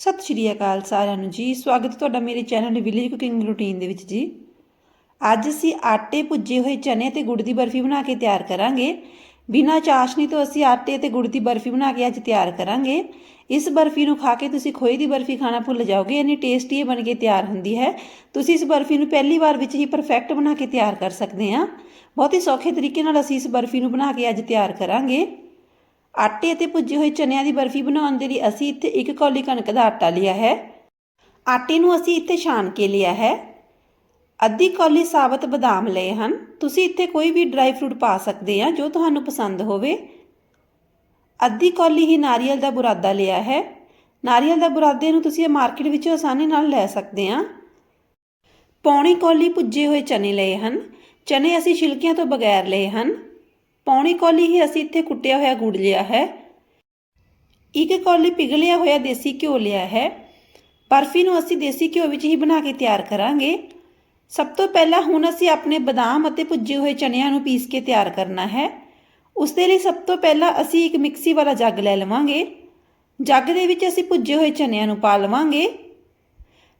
ਸਤਿ ਸ਼੍ਰੀ ਅਕਾਲ ਸਾਰਿਆਂ ਨੂੰ ਜੀ। ਸਵਾਗਤ ਤੁਹਾਡਾ ਮੇਰੇ ਚੈਨਲ ਵਿਲੇਜ ਕੁਕਿੰਗ ਰੂਟੀਨ ਦੇ ਵਿੱਚ ਜੀ। ਅੱਜ ਅਸੀਂ ਆਟੇ ਭੁੱਜੇ ਹੋਏ ਚਨੇ ਤੇ ਗੁੜ ਦੀ ਬਰਫੀ ਬਣਾ ਕੇ ਤਿਆਰ ਕਰਾਂਗੇ। ਬਿਨਾਂ ਚਾਸ਼ਨੀ ਤੋਂ ਅਸੀਂ ਆਟੇ ਤੇ ਗੁੜ ਦੀ ਬਰਫੀ ਬਣਾ ਕੇ ਅੱਜ ਤਿਆਰ ਕਰਾਂਗੇ। ਇਸ ਬਰਫੀ ਨੂੰ ਖਾ ਕੇ ਤੁਸੀਂ ਖੋਏ ਦੀ ਬਰਫੀ ਖਾਣਾ ਭੁੱਲ ਜਾਓਗੇ, ਇੰਨੀ ਟੇਸਟੀ ਇਹ ਬਣ ਕੇ ਤਿਆਰ ਹੁੰਦੀ ਹੈ। ਤੁਸੀਂ ਇਸ ਬਰਫੀ ਨੂੰ ਪਹਿਲੀ ਵਾਰ ਵਿੱਚ ਹੀ ਪਰਫੈਕਟ ਬਣਾ ਕੇ ਤਿਆਰ ਕਰ ਸਕਦੇ ਹਾਂ। ਬਹੁਤ ਹੀ ਸੌਖੇ ਤਰੀਕੇ ਨਾਲ ਅਸੀਂ ਇਸ ਬਰਫੀ ਨੂੰ ਬਣਾ ਕੇ ਅੱਜ ਤਿਆਰ ਕਰਾਂਗੇ। ਆਟੇ ਅਤੇ ਭੁੱਜੇ ਹੋਏ ਚਨਿਆਂ ਦੀ ਬਰਫੀ ਬਣਾਉਣ ਦੇ ਲਈ ਅਸੀਂ ਇੱਥੇ ਇੱਕ ਕੌਲੀ ਕਣਕ ਦਾ ਆਟਾ ਲਿਆ ਹੈ। ਆਟੇ ਨੂੰ ਅਸੀਂ ਇੱਥੇ ਛਾਣ ਕੇ ਲਿਆ ਹੈ। ਅੱਧੀ ਕੌਲੀ ਸਾਬਤ ਬਦਾਮ ਲਏ ਹਨ। ਤੁਸੀਂ ਇੱਥੇ ਕੋਈ ਵੀ ਡਰਾਈ ਫਰੂਟ ਪਾ ਸਕਦੇ ਆ ਜੋ ਤੁਹਾਨੂੰ ਪਸੰਦ ਹੋਵੇ। ਅੱਧੀ ਕੌਲੀ ਹੀ ਨਾਰੀਅਲ ਦਾ ਬੁਰਾਦਾ ਲਿਆ ਹੈ। ਨਾਰੀਅਲ ਦਾ ਬੁਰਾਦੇ ਨੂੰ ਤੁਸੀਂ ਮਾਰਕੀਟ ਵਿੱਚੋਂ ਆਸਾਨੀ ਨਾਲ ਲੈ ਸਕਦੇ ਆ ਪੌਣੀ ਕੌਲੀ ਭੁੱਜੇ ਹੋਏ ਚਨੇ ਲਏ ਹਨ। ਚਨੇ ਅਸੀਂ ਛਿਲਕਿਆਂ ਤੋਂ ਬਗੈਰ ਲਏ ਹਨ। ਪੌਣੀ ਕੌਲੀ ਹੀ ਅਸੀਂ ਇੱਥੇ ਕੁੱਟਿਆ ਹੋਇਆ ਗੁੜ ਲਿਆ ਹੈ। ਇੱਕ ਕੌਲੀ ਪਿਘਲਿਆ ਹੋਇਆ ਦੇਸੀ ਘਿਓ ਲਿਆ ਹੈ। ਬਰਫੀ ਨੂੰ ਅਸੀਂ ਦੇਸੀ ਘਿਓ ਵਿੱਚ ਹੀ ਬਣਾ ਕੇ ਤਿਆਰ ਕਰਾਂਗੇ। ਸਭ ਤੋਂ ਪਹਿਲਾਂ ਹੁਣ ਅਸੀਂ ਆਪਣੇ ਬਦਾਮ ਅਤੇ ਭੁੱਜੇ ਹੋਏ ਚਨਿਆਂ ਨੂੰ ਪੀਸ ਕੇ ਤਿਆਰ ਕਰਨਾ ਹੈ। ਉਸ ਦੇ ਲਈ ਸਭ ਤੋਂ ਪਹਿਲਾਂ ਅਸੀਂ ਇੱਕ ਮਿਕਸੀ ਵਾਲਾ ਜੱਗ ਲੈ ਲਵਾਂਗੇ। ਜੱਗ ਦੇ ਵਿੱਚ ਅਸੀਂ ਭੁੱਜੇ ਹੋਏ ਚਨਿਆਂ ਨੂੰ ਪਾ ਲਵਾਂਗੇ।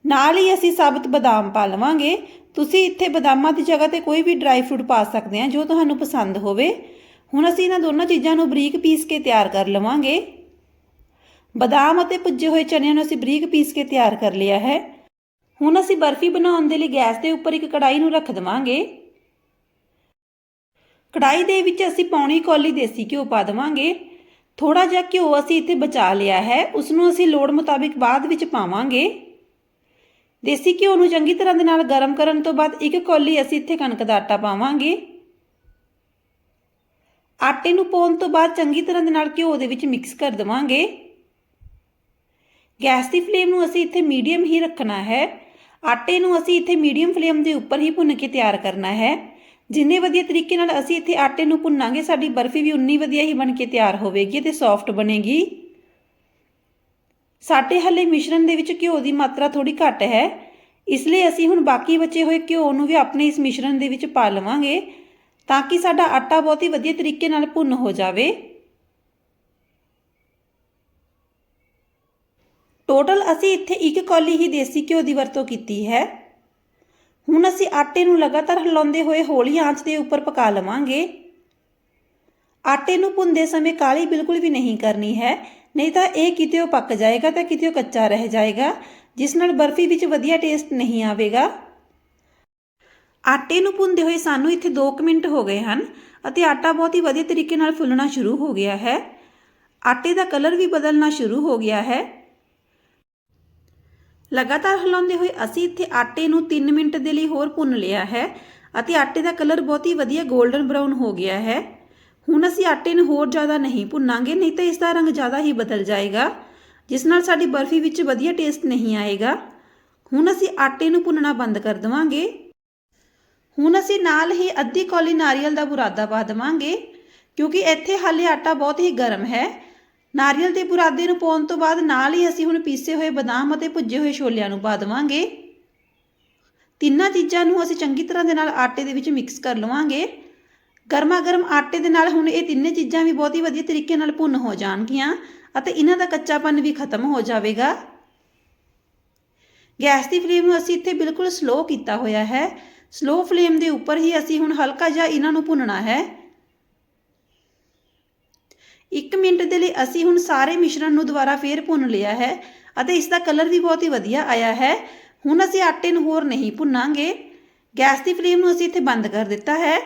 ਨਾਲ ਹੀ ਅਸੀਂ ਸਾਬਤ ਬਦਾਮ ਪਾ ਲਵਾਂਗੇ। ਤੁਸੀਂ ਇੱਥੇ ਬਦਾਮਾਂ ਦੀ ਜਗ੍ਹਾ ਤੇ ਕੋਈ ਵੀ ਡਰਾਈ ਫਰੂਟ ਪਾ ਸਕਦੇ ਆ, ਜੋ ਤੁਹਾਨੂੰ ਪਸੰਦ ਹੋਵੇ। ਹੁਣ ਅਸੀਂ ਇਹਨਾਂ ਦੋਨਾਂ ਚੀਜ਼ਾਂ ਨੂੰ ਬਰੀਕ ਪੀਸ ਕੇ ਤਿਆਰ ਕਰ ਲਵਾਂਗੇ। ਬਦਾਮ ਅਤੇ ਭੁੱਜੇ ਹੋਏ ਚਨਿਆਂ ਨੂੰ ਅਸੀਂ ਬਰੀਕ ਪੀਸ ਕੇ ਤਿਆਰ ਕਰ ਲਿਆ ਹੈ। ਹੁਣ ਅਸੀਂ ਬਰਫੀ ਬਣਾਉਣ ਦੇ ਲਈ ਗੈਸ ਦੇ ਉੱਪਰ ਇੱਕ ਕੜਾਈ ਨੂੰ ਰੱਖ ਦਵਾਂਗੇ। ਕੜਾਈ ਦੇ ਵਿੱਚ ਅਸੀਂ ਪੌਣੀ ਕੌਲੀ ਦੇਸੀ ਘਿਓ ਪਾ ਦਵਾਂਗੇ। ਥੋੜਾ ਜਿਹਾ ਘਿਓ ਅਸੀਂ ਇੱਥੇ ਬਚਾ ਲਿਆ ਹੈ ਉਸ ਨੂੰ ਅਸੀਂ ਲੋੜ ਮੁਤਾਬਿਕ ਬਾਅਦ ਵਿੱਚ ਪਾਵਾਂਗੇ। ਦੇਸੀ ਘਿਓ ਨੂੰ ਚੰਗੀ ਤਰ੍ਹਾਂ ਦੇ ਨਾਲ ਗਰਮ ਕਰਨ ਤੋਂ ਬਾਅਦ ਇੱਕ ਕੌਲੀ ਅਸੀਂ ਇੱਥੇ ਕਣਕ ਦਾ ਆਟਾ ਪਾਵਾਂਗੇ। ਆਟੇ ਨੂੰ ਪਾਉਣ ਤੋਂ ਬਾਅਦ ਚੰਗੀ ਤਰ੍ਹਾਂ ਦੇ ਨਾਲ ਘਿਓ ਦੇ ਵਿੱਚ ਮਿਕਸ ਕਰ ਦਵਾਂਗੇ। ਗੈਸ ਦੀ ਫਲੇਮ ਨੂੰ ਅਸੀਂ ਇੱਥੇ ਮੀਡੀਅਮ ਹੀ ਰੱਖਣਾ ਹੈ। ਆਟੇ ਨੂੰ ਅਸੀਂ ਇੱਥੇ ਮੀਡੀਅਮ ਫਲੇਮ ਦੇ ਉੱਪਰ ਹੀ ਭੁੰਨ ਕੇ ਤਿਆਰ ਕਰਨਾ ਹੈ। ਜਿੰਨੇ ਵਧੀਆ ਤਰੀਕੇ ਨਾਲ ਅਸੀਂ ਇੱਥੇ ਆਟੇ ਨੂੰ ਭੁੰਨਾਂਗੇ, ਸਾਡੀ ਬਰਫੀ ਵੀ ਉਨੀ ਵਧੀਆ ਹੀ ਬਣ ਕੇ ਤਿਆਰ ਹੋਵੇਗੀ ਤੇ ਸੌਫਟ ਬਣੇਗੀ। ਸਾਡੇ ਹੱਲੇ ਮਿਸ਼ਰਣ ਦੇ ਵਿੱਚ ਘਿਓ ਦੀ ਮਾਤਰਾ ਥੋੜੀ ਘੱਟ ਹੈ। ਇਸ ਲਈ ਅਸੀਂ ਹੁਣ ਬਾਕੀ ਬਚੇ ਹੋਏ ਘਿਓ ਨੂੰ ਵੀ ਆਪਣੇ ਇਸ ਮਿਸ਼ਰਣ ਦੇ ਵਿੱਚ ਪਾ ਲਵਾਂਗੇ ਤਾਂ ਕਿ ਸਾਡਾ ਆਟਾ ਬਹੁਤ ਹੀ ਵਧੀਆ ਤਰੀਕੇ ਨਾਲ ਭੁੰਨ ਹੋ ਜਾਵੇ। ਟੋਟਲ ਅਸੀਂ ਇੱਥੇ ਇੱਕ ਕੌਲੀ ਹੀ ਦੇਸੀ ਘਿਓ ਦੀ ਵਰਤੋਂ ਕੀਤੀ ਹੈ। ਹੁਣ ਅਸੀਂ ਆਟੇ ਨੂੰ ਲਗਾਤਾਰ ਹਿਲਾਉਂਦੇ ਹੋਏ ਹੌਲੀ ਆਂਚ ਦੇ ਉੱਪਰ ਪਕਾ ਲਵਾਂਗੇ। ਆਟੇ ਨੂੰ ਭੁੰਨਦੇ ਸਮੇਂ ਕਾਲੀ ਬਿਲਕੁਲ ਵੀ ਨਹੀਂ ਕਰਨੀ ਹੈ। ਨਹੀਂ ਤਾਂ ਇਹ ਕਿਤੇ ਉਹ ਪੱਕ ਜਾਏਗਾ ਤਾਂ ਕਿਤੇ ਉਹ ਕੱਚਾ ਰਹਿ ਜਾਏਗਾ, ਜਿਸ ਨਾਲ ਬਰਫੀ ਵਿੱਚ ਵਧੀਆ ਟੇਸਟ ਨਹੀਂ ਆਵੇਗਾ। ਆਟੇ ਨੂੰ ਭੁੰਨਦੇ ਹੋਏ ਸਾਨੂੰ ਇੱਥੇ 2 ਮਿੰਟ ਹੋ ਗਏ ਹਨ ਅਤੇ ਆਟਾ ਬਹੁਤ ਹੀ ਵਧੀਆ ਤਰੀਕੇ ਨਾਲ ਫੁੱਲਣਾ ਸ਼ੁਰੂ ਹੋ ਗਿਆ ਹੈ। ਆਟੇ ਦਾ ਕਲਰ ਵੀ ਬਦਲਣਾ ਸ਼ੁਰੂ ਹੋ ਗਿਆ ਹੈ। ਲਗਾਤਾਰ ਹਿਲਾਉਂਦੇ ਹੋਏ ਅਸੀਂ ਇੱਥੇ ਆਟੇ ਨੂੰ 3 ਮਿੰਟ ਦੇ ਲਈ ਹੋਰ ਭੁੰਨ ਲਿਆ ਹੈ ਅਤੇ ਆਟੇ ਦਾ ਕਲਰ ਬਹੁਤ ਹੀ ਵਧੀਆ 골ਡਨ ਬਰਾਊਨ ਹੋ ਗਿਆ ਹੈ। ਹੁਣ ਅਸੀਂ ਆਟੇ ਨੂੰ ਹੋਰ ਜ਼ਿਆਦਾ ਨਹੀਂ ਭੁੰਨਾਂਗੇ, ਨਹੀਂ ਤਾਂ ਇਸ ਦਾ ਰੰਗ ਜ਼ਿਆਦਾ ਹੀ ਬਦਲ ਜਾਏਗਾ, ਜਿਸ ਨਾਲ ਸਾਡੀ ਬਰਫੀ ਵਿੱਚ ਵਧੀਆ ਟੇਸਟ ਨਹੀਂ ਆਏਗਾ। ਹੁਣ ਅਸੀਂ ਆਟੇ ਨੂੰ ਭੁੰਨਣਾ ਬੰਦ ਕਰ ਦਵਾਂਗੇ। ਹੁਣ ਅਸੀਂ ਨਾਲ ਹੀ ਅੱਧੀ ਕੌਲੀ ਨਾਰੀਅਲ ਦਾ ਬੁਰਾਦਾ ਪਾ ਦਵਾਂਗੇ, ਕਿਉਂਕਿ ਇੱਥੇ ਹਾਲੇ ਆਟਾ ਬਹੁਤ ਹੀ ਗਰਮ ਹੈ। ਨਾਰੀਅਲ ਦੇ ਬੁਰਾਦੇ ਨੂੰ ਪਾਉਣ ਤੋਂ ਬਾਅਦ ਨਾਲ ਹੀ ਅਸੀਂ ਹੁਣ ਪੀਸੇ ਹੋਏ ਬਦਾਮ ਅਤੇ ਭੁੱਜੇ ਹੋਏ ਛੋਲਿਆਂ ਨੂੰ ਪਾ ਦਵਾਂਗੇ। ਤਿੰਨਾਂ ਚੀਜ਼ਾਂ ਨੂੰ ਅਸੀਂ ਚੰਗੀ ਤਰ੍ਹਾਂ ਦੇ ਨਾਲ ਆਟੇ ਦੇ ਵਿੱਚ ਮਿਕਸ ਕਰ ਲਵਾਂਗੇ। ਗਰਮਾ ਗਰਮ ਆਟੇ ਦੇ ਨਾਲ ਹੁਣ ਇਹ ਤਿੰਨੇ ਚੀਜ਼ਾਂ ਵੀ ਬਹੁਤ ਹੀ ਵਧੀਆ ਤਰੀਕੇ ਨਾਲ ਭੁੰਨ ਹੋ ਜਾਣਗੀਆਂ ਅਤੇ ਇਹਨਾਂ ਦਾ ਕੱਚਾਪਨ ਵੀ ਖਤਮ ਹੋ ਜਾਵੇਗਾ। ਗੈਸ ਦੀ ਫਲੇਮ ਨੂੰ ਅਸੀਂ ਇੱਥੇ ਬਿਲਕੁਲ ਸਲੋ ਕੀਤਾ ਹੋਇਆ ਹੈ। ਸਲੋ ਫਲੇਮ ਦੇ ਉੱਪਰ ਹੀ ਅਸੀਂ ਹੁਣ ਹਲਕਾ ਜਿਹਾ ਇਹਨਾਂ ਨੂੰ ਭੁੰਨਣਾ ਹੈ। 1 ਮਿੰਟ ਦੇ ਲਈ ਅਸੀਂ ਹੁਣ ਸਾਰੇ ਮਿਸ਼ਰਣ ਨੂੰ ਦੁਬਾਰਾ ਫੇਰ ਭੁੰਨ ਲਿਆ ਹੈ ਅਤੇ ਇਸ ਦਾ ਕਲਰ ਵੀ ਬਹੁਤ ਹੀ ਵਧੀਆ ਆਇਆ ਹੈ। ਹੁਣ ਅਸੀਂ ਆਟੇ ਨੂੰ ਹੋਰ ਨਹੀਂ ਭੁੰਨਾਂਗੇ। ਗੈਸ ਦੀ ਫਲੇਮ ਨੂੰ ਅਸੀਂ ਇੱਥੇ ਬੰਦ ਕਰ ਦਿੱਤਾ ਹੈ।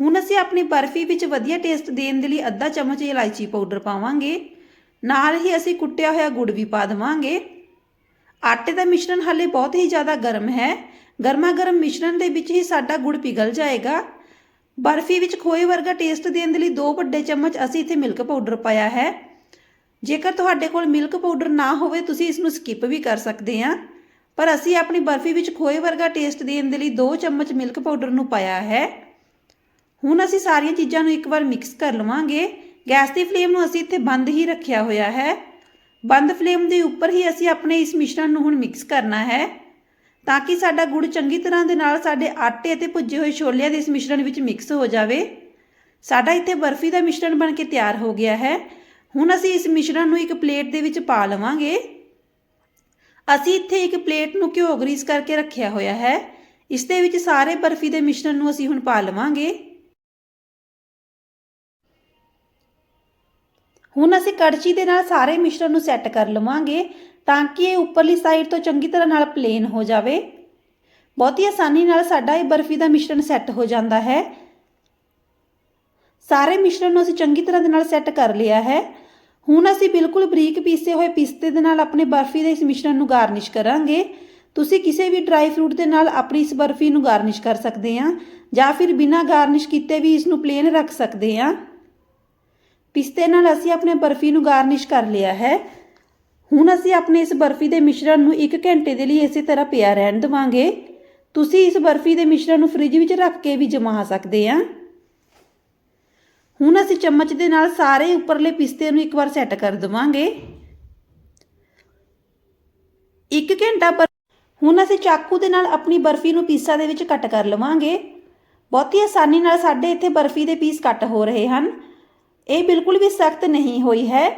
ਹੁਣ ਅਸੀਂ ਆਪਣੀ ਬਰਫੀ ਵਿੱਚ ਵਧੀਆ ਟੇਸਟ ਦੇਣ ਦੇ ਲਈ ਅੱਧਾ ਚਮਚ ਇਲਾਇਚੀ ਪਾਊਡਰ ਪਾਵਾਂਗੇ। ਨਾਲ ਹੀ ਅਸੀਂ ਕੁੱਟਿਆ ਹੋਇਆ ਗੁੜ ਵੀ ਪਾ ਦੇਵਾਂਗੇ। ਆਟੇ ਦਾ ਮਿਸ਼ਰਣ ਹਾਲੇ ਬਹੁਤ ਹੀ ਜ਼ਿਆਦਾ ਗਰਮ ਹੈ। ਗਰਮਾ ਗਰਮ ਮਿਸ਼ਰਣ ਦੇ ਵਿੱਚ ਹੀ ਸਾਡਾ ਗੁੜ ਪਿਘਲ ਜਾਏਗਾ। ਬਰਫੀ ਵਿੱਚ ਖੋਏ ਵਰਗਾ ਟੇਸਟ ਦੇਣ ਦੇ ਲਈ ਦੋ ਵੱਡੇ ਚਮਚ ਅਸੀਂ ਇੱਥੇ ਮਿਲਕ ਪਾਊਡਰ ਪਾਇਆ ਹੈ। ਜੇਕਰ ਤੁਹਾਡੇ ਕੋਲ ਮਿਲਕ ਪਾਊਡਰ ਨਾ ਹੋਵੇ, ਤੁਸੀਂ ਇਸ ਨੂੰ ਸਕਿਪ ਵੀ ਕਰ ਸਕਦੇ ਆ ਪਰ ਅਸੀਂ ਆਪਣੀ ਬਰਫੀ ਵਿੱਚ ਖੋਏ ਵਰਗਾ ਟੇਸਟ ਦੇਣ ਦੇ ਲਈ 2 ਚਮਚ ਮਿਲਕ ਪਾਊਡਰ ਨੂੰ ਪਾਇਆ ਹੈ। ਹੁਣ ਅਸੀਂ ਸਾਰੀਆਂ ਚੀਜ਼ਾਂ ਨੂੰ ਇੱਕ ਵਾਰ ਮਿਕਸ ਕਰ ਲਵਾਂਗੇ। ਗੈਸ ਦੀ ਫਲੇਮ ਨੂੰ ਅਸੀਂ ਇੱਥੇ ਬੰਦ ਹੀ ਰੱਖਿਆ ਹੋਇਆ ਹੈ। ਬੰਦ ਫਲੇਮ ਦੇ ਉੱਪਰ ਹੀ ਅਸੀਂ ਆਪਣੇ ਇਸ ਮਿਸ਼ਰਣ ਨੂੰ ਹੁਣ ਮਿਕਸ ਕਰਨਾ ਹੈ। ਤਾਂ ਕਿ ਸਾਡਾ ਗੁੜ ਚੰਗੀ ਤਰ੍ਹਾਂ ਦੇ ਨਾਲ ਸਾਡੇ ਆਟੇ ਅਤੇ ਭੁੱਜੇ ਹੋਏ ਛੋਲਿਆਂ ਦੇ ਇਸ ਮਿਸ਼ਰਣ ਵਿੱਚ ਮਿਕਸ ਹੋ ਜਾਵੇ। ਸਾਡਾ ਇੱਥੇ ਬਰਫੀ ਦਾ ਮਿਸ਼ਰਣ ਬਣ ਕੇ ਤਿਆਰ ਹੋ ਗਿਆ ਹੈ। ਹੁਣ ਅਸੀਂ ਇਸ ਮਿਸ਼ਰਣ ਨੂੰ ਇੱਕ ਪਲੇਟ ਦੇ ਵਿੱਚ ਪਾ ਲਵਾਂਗੇ। ਅਸੀਂ ਇੱਥੇ ਇੱਕ ਪਲੇਟ ਨੂੰ ਘਿਓ ਗਰੀਸ ਕਰਕੇ ਰੱਖਿਆ ਹੋਇਆ ਹੈ। ਇਸ ਦੇ ਵਿੱਚ ਸਾਰੇ ਬਰਫੀ ਦੇ ਮਿਸ਼ਰਣ ਨੂੰ ਅਸੀਂ ਹੁਣ ਪਾ ਲਵਾਂਗੇ। ਹੁਣ ਅਸੀਂ ਕੜਛੀ ਦੇ ਨਾਲ ਸਾਰੇ ਮਿਸ਼ਰਣ ਨੂੰ ਸੈੱਟ ਕਰ ਲਵਾਂਗੇ ਤਾਂ ਕਿ ਇਹ ਉੱਪਰਲੀ ਸਾਈਡ ਤੋਂ ਚੰਗੀ ਤਰ੍ਹਾਂ ਨਾਲ ਪਲੇਨ ਹੋ ਜਾਵੇ। ਬਹੁਤ ਹੀ ਆਸਾਨੀ ਨਾਲ ਸਾਡਾ ਇਹ ਬਰਫੀ ਦਾ ਮਿਸ਼ਰਣ ਸੈੱਟ ਹੋ ਜਾਂਦਾ ਹੈ। ਸਾਰੇ ਮਿਸ਼ਰਣ ਨੂੰ ਅਸੀਂ ਚੰਗੀ ਤਰ੍ਹਾਂ ਦੇ ਨਾਲ ਸੈੱਟ ਕਰ ਲਿਆ ਹੈ। ਹੁਣ ਅਸੀਂ ਬਿਲਕੁਲ ਬਰੀਕ ਪੀਸੇ ਹੋਏ ਪਿਸਤੇ ਦੇ ਨਾਲ ਆਪਣੇ ਬਰਫੀ ਦੇ ਇਸ ਮਿਸ਼ਰਣ ਨੂੰ ਗਾਰਨਿਸ਼ ਕਰਾਂਗੇ। ਤੁਸੀਂ ਕਿਸੇ ਵੀ ਡਰਾਈ ਫਰੂਟ ਦੇ ਨਾਲ ਆਪਣੀ ਇਸ ਬਰਫੀ ਨੂੰ ਗਾਰਨਿਸ਼ ਕਰ ਸਕਦੇ ਆ ਜਾਂ ਫਿਰ ਬਿਨਾਂ ਗਾਰਨਿਸ਼ ਕੀਤੇ ਵੀ ਇਸ ਨੂੰ ਪਲੇਨ ਰੱਖ ਸਕਦੇ ਆ ਪਿਸਤੇ ਨਾਲ ਅਸੀਂ ਆਪਣੇ ਬਰਫੀ ਨੂੰ ਗਾਰਨਿਸ਼ ਕਰ ਲਿਆ ਹੈ। ਹੁਣ ਅਸੀਂ ਆਪਣੇ ਇਸ ਬਰਫੀ ਦੇ ਮਿਸ਼ਰਣ ਨੂੰ 1 ਘੰਟੇ ਦੇ ਲਈ ਇਸੇ ਤਰ੍ਹਾਂ ਪਿਆ ਰਹਿਣ ਦੇਵਾਂਗੇ। ਤੁਸੀਂ ਇਸ ਬਰਫੀ ਦੇ ਮਿਸ਼ਰਣ ਨੂੰ ਫ੍ਰਿਜ ਵਿੱਚ ਰੱਖ ਕੇ ਵੀ ਜਮਾ ਸਕਦੇ ਆ। ਹੁਣ ਅਸੀਂ ਚਮਚ ਦੇ ਨਾਲ ਸਾਰੇ ਉੱਪਰਲੇ ਪਿਸਤੇ ਨੂੰ ਇੱਕ ਵਾਰ ਸੈੱਟ ਕਰ ਦੇਵਾਂਗੇ। 1 ਘੰਟਾ ਪਰ ਹੁਣ ਅਸੀਂ ਚਾਕੂ ਦੇ ਨਾਲ ਆਪਣੀ ਬਰਫੀ ਨੂੰ ਪੀਸਾਂ ਦੇ ਵਿੱਚ ਕੱਟ ਕਰ ਲਵਾਂਗੇ। ਬਹੁਤੀ ਆਸਾਨੀ ਨਾਲ ਸਾਡੇ ਇੱਥੇ ਬਰਫੀ ਦੇ ਪੀਸ ਕੱਟ ਹੋ ਰਹੇ ਹਨ। ਇਹ ਬਿਲਕੁਲ ਵੀ ਸਖਤ ਨਹੀਂ ਹੋਈ ਹੈ।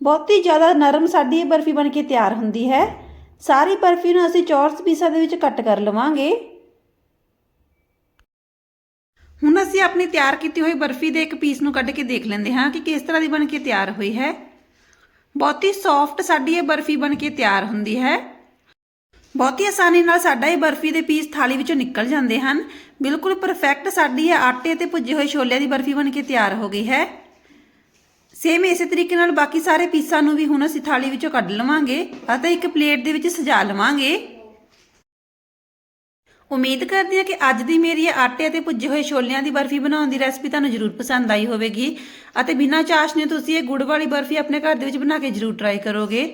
ਬਹੁਤੀ ਜ਼ਿਆਦਾ ਨਰਮ ਸਾਡੀ ਇਹ ਬਰਫੀ ਬਣ ਕੇ ਤਿਆਰ ਹੁੰਦੀ ਹੈ। ਸਾਰੀ ਬਰਫੀ ਨੂੰ ਅਸੀਂ ਚੌਰਸ ਪੀਸਾਂ ਦੇ ਵਿੱਚ ਕੱਟ ਕਰ ਲਵਾਂਗੇ। ਹੁਣ ਅਸੀਂ ਆਪਣੀ ਤਿਆਰ ਕੀਤੀ ਹੋਈ ਬਰਫੀ ਦੇ ਇੱਕ ਪੀਸ ਨੂੰ ਕੱਢ ਕੇ ਦੇਖ ਲੈਂਦੇ ਹਾਂ ਕਿ ਕਿਸ ਤਰ੍ਹਾਂ ਦੀ ਬਣ ਕੇ ਤਿਆਰ ਹੋਈ ਹੈ। ਬਹੁਤੀ ਸੌਫਟ ਸਾਡੀ ਇਹ ਬਰਫੀ ਬਣ ਕੇ ਤਿਆਰ ਹੁੰਦੀ ਹੈ। ਬਹੁਤੀ ਆਸਾਨੀ ਨਾਲ ਸਾਡਾ ਇਹ ਬਰਫੀ ਦੇ ਪੀਸ ਥਾਲੀ ਵਿੱਚੋਂ ਨਿਕਲ ਜਾਂਦੇ ਹਨ। ਬਿਲਕੁਲ ਪਰਫੈਕਟ ਸਾਡੀ ਇਹ ਆਟੇ ਤੇ ਭੁੱਜੇ ਹੋਏ ਛੋਲਿਆਂ ਦੀ ਬਰਫੀ ਬਣ ਕੇ ਤਿਆਰ ਹੋ ਗਈ ਹੈ। ਸੇਮ ਇਸੇ ਤਰੀਕੇ ਨਾਲ ਬਾਕੀ ਸਾਰੇ ਪੀਸਾਂ ਨੂੰ ਵੀ ਹੁਣ ਅਸੀਂ ਥਾਲੀ ਵਿੱਚੋਂ ਕੱਢ ਲਵਾਂਗੇ ਅਤੇ ਇੱਕ ਪਲੇਟ ਦੇ ਵਿੱਚ ਸਜਾ ਲਵਾਂਗੇ। ਉਮੀਦ ਕਰਦੀ ਹਾਂ ਕਿ ਅੱਜ ਦੀ ਮੇਰੀ ਇਹ ਆਟੇ ਅਤੇ ਭੁੱਜੇ ਹੋਏ ਛੋਲਿਆਂ ਦੀ ਬਰਫੀ ਬਣਾਉਣ ਦੀ ਰੈਸਪੀ ਤੁਹਾਨੂੰ ਜ਼ਰੂਰ ਪਸੰਦ ਆਈ ਹੋਵੇਗੀ, ਅਤੇ ਬਿਨਾਂ ਚਾਸ਼ਨੀ ਤੁਸੀਂ ਇਹ ਗੁੜ ਵਾਲੀ ਬਰਫੀ ਆਪਣੇ ਘਰ ਦੇ ਵਿੱਚ ਬਣਾ ਕੇ ਜ਼ਰੂਰ ਟਰਾਈ ਕਰੋਗੇ।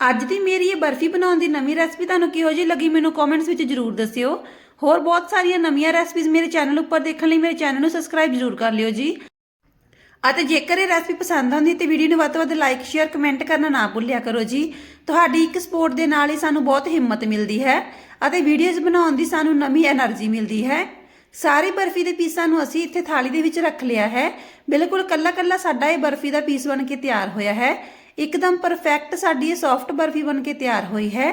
ਅੱਜ ਦੀ ਮੇਰੀ ਇਹ ਬਰਫੀ ਬਣਾਉਣ ਦੀ ਨਵੀਂ ਰੈਸਪੀ ਤੁਹਾਨੂੰ ਕਿਹੋ ਜਿਹੀ ਲੱਗੀ ਮੈਨੂੰ ਕਮੈਂਟਸ ਵਿੱਚ ਜ਼ਰੂਰ ਦੱਸਿਓ। ਹੋਰ ਬਹੁਤ ਸਾਰੀਆਂ ਨਵੀਆਂ ਰੈਸਪੀਜ਼ ਮੇਰੇ ਚੈਨਲ ਉੱਪਰ ਦੇਖਣ ਲਈ ਮੇਰੇ ਚੈਨਲ ਨੂੰ ਸਬਸਕ੍ਰਾਈਬ ਜ਼ਰੂਰ ਕਰ ਲਿਓ ਜੀ। ਅਤੇ ਜੇਕਰ ਇਹ ਰੈਸਪੀ ਪਸੰਦ ਆਉਂਦੀ ਤੇ ਵੀਡੀਓ ਨੂੰ ਵੱਧ ਤੋਂ ਵੱਧ ਲਾਈਕ ਸ਼ੇਅਰ ਕਮੈਂਟ ਕਰਨਾ ਨਾ ਭੁੱਲਿਆ ਕਰੋ ਜੀ। ਤੁਹਾਡੀ ਇੱਕ ਸਪੋਰਟ ਦੇ ਨਾਲ ਹੀ ਸਾਨੂੰ ਬਹੁਤ ਹਿੰਮਤ ਮਿਲਦੀ ਹੈ ਅਤੇ ਵੀਡੀਓਜ਼ ਬਣਾਉਣ ਦੀ ਸਾਨੂੰ ਨਵੀਂ એનર્ਜੀ ਮਿਲਦੀ ਹੈ। ਸਾਰੇ ਬਰਫੀ ਦੇ ਪੀਸਾਂ ਨੂੰ ਅਸੀਂ ਇੱਥੇ ਥਾਲੀ ਦੇ ਵਿੱਚ ਰੱਖ ਲਿਆ ਹੈ। ਬਿਲਕੁਲ ਕੱਲਾ-ਕੱਲਾ ਸਾਡਾ ਇਹ ਬਰਫੀ ਦਾ ਪੀਸ ਬਣ ਕੇ ਤਿਆਰ ਹੋਇਆ ਹੈ। ਇੱਕਦਮ ਪਰਫੈਕਟ ਸਾਡੀ ਇਹ ਸੌਫਟ ਬਰਫੀ ਬਣ ਕੇ ਤਿਆਰ ਹੋਈ ਹੈ।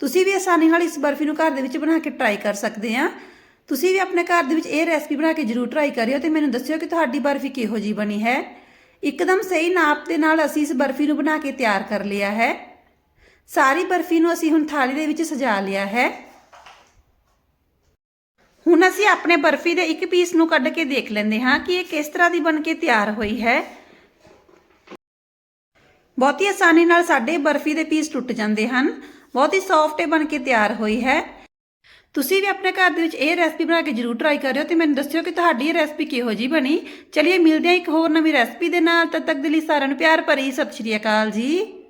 ਤੁਸੀਂ ਵੀ ਆਸਾਨੀ ਨਾਲ ਇਸ ਬਰਫੀ ਨੂੰ ਘਰ ਦੇ ਵਿੱਚ ਬਣਾ ਕੇ ਟਰਾਈ ਕਰ ਸਕਦੇ ਆ। ਤੁਸੀਂ ਵੀ ਆਪਣੇ ਘਰ ਦੇ ਵਿੱਚ ਇਹ ਰੈਸਪੀ ਬਣਾ ਕੇ ਜਰੂਰ ਟਰਾਈ ਕਰਿਓ ਤੇ ਮੈਨੂੰ ਦੱਸਿਓ ਕਿ ਤੁਹਾਡੀ ਬਰਫੀ ਕਿਹੋ ਜੀ ਬਣੀ ਹੈ। ਇੱਕਦਮ ਸਹੀ ਨਾਪ ਦੇ ਨਾਲ ਅਸੀਂ ਇਸ ਬਰਫੀ ਨੂੰ ਬਣਾ ਕੇ ਤਿਆਰ ਕਰ ਲਿਆ ਹੈ। ਸਾਰੀ ਬਰਫੀ ਨੂੰ ਅਸੀਂ ਹੁਣ ਥਾਲੀ ਦੇ ਵਿੱਚ ਸਜਾ ਲਿਆ ਹੈ। ਹੁਣ ਅਸੀਂ ਆਪਣੇ ਬਰਫੀ ਦੇ ਇੱਕ ਪੀਸ ਨੂੰ ਕੱਢ ਕੇ ਦੇਖ ਲੈਂਦੇ ਹਾਂ ਕਿ ਇਹ ਕਿਸ ਤਰ੍ਹਾਂ ਦੀ ਬਣ ਕੇ ਤਿਆਰ ਹੋਈ ਹੈ। ਬਹੁਤ ਹੀ ਆਸਾਨੀ ਨਾਲ ਸਾਡੇ ਬਰਫੀ ਦੇ ਪੀਸ ਟੁੱਟ ਜਾਂਦੇ ਹਨ। ਬਹੁਤ ਹੀ ਸੌਫਟ ਬਣ ਕੇ ਤਿਆਰ ਹੋਈ ਹੈ। ਤੁਸੀਂ ਵੀ ਆਪਣੇ ਘਰ ਦੇ ਵਿੱਚ ਇਹ ਰੈਸਪੀ ਬਣਾ ਕੇ ਜਰੂਰ ਟਰਾਈ ਕਰਿਓ ਤੇ ਮੈਨੂੰ ਦੱਸਿਓ ਕਿ ਤੁਹਾਡੀ ਇਹ ਰੈਸਪੀ ਕਿਹੋ ਜੀ ਬਣੀ। ਚਲਿਏ ਮਿਲਦੇ ਹਾਂ ਇੱਕ ਹੋਰ ਨਵੀਂ ਰੈਸਪੀ ਦੇ ਨਾਲ, ਤਦ ਤੱਕ ਦੇ ਲਈ ਸਾਰਿਆਂ ਨੂੰ ਪਿਆਰ ਭਰੀ ਸਤਿ ਸ਼੍ਰੀ ਅਕਾਲ ਜੀ।